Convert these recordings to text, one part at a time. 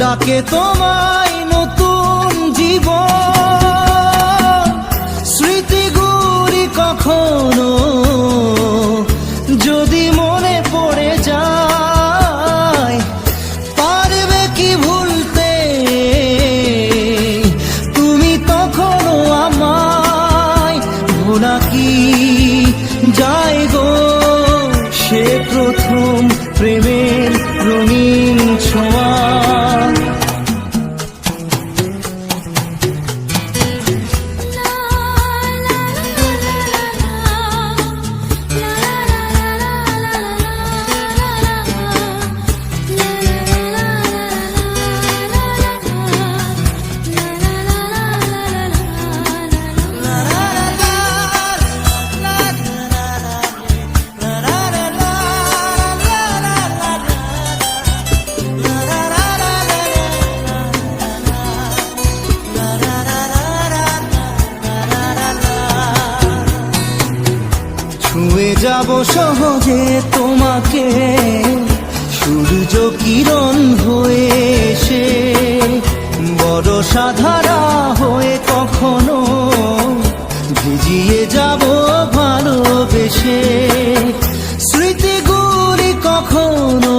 ডাকে তোমায়। যাব সহজে তোমাকে। সূর্য কিরণ হয়ে এসে, বড় সাধারা হয়ে কখনো ভিজিয়ে যাব ভালোবেসে। স্মৃতিগুলি কখনো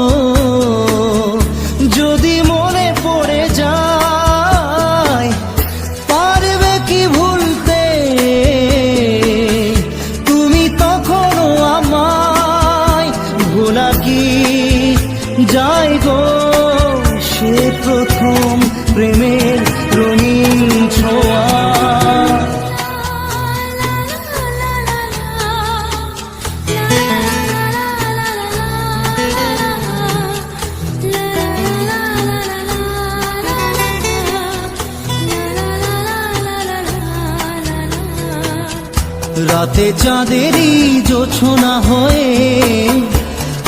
যাই গো সে প্রথম প্রেমের রঙিন ছোঁয়া। রাতে চাঁদেরই জোছনা হয়ে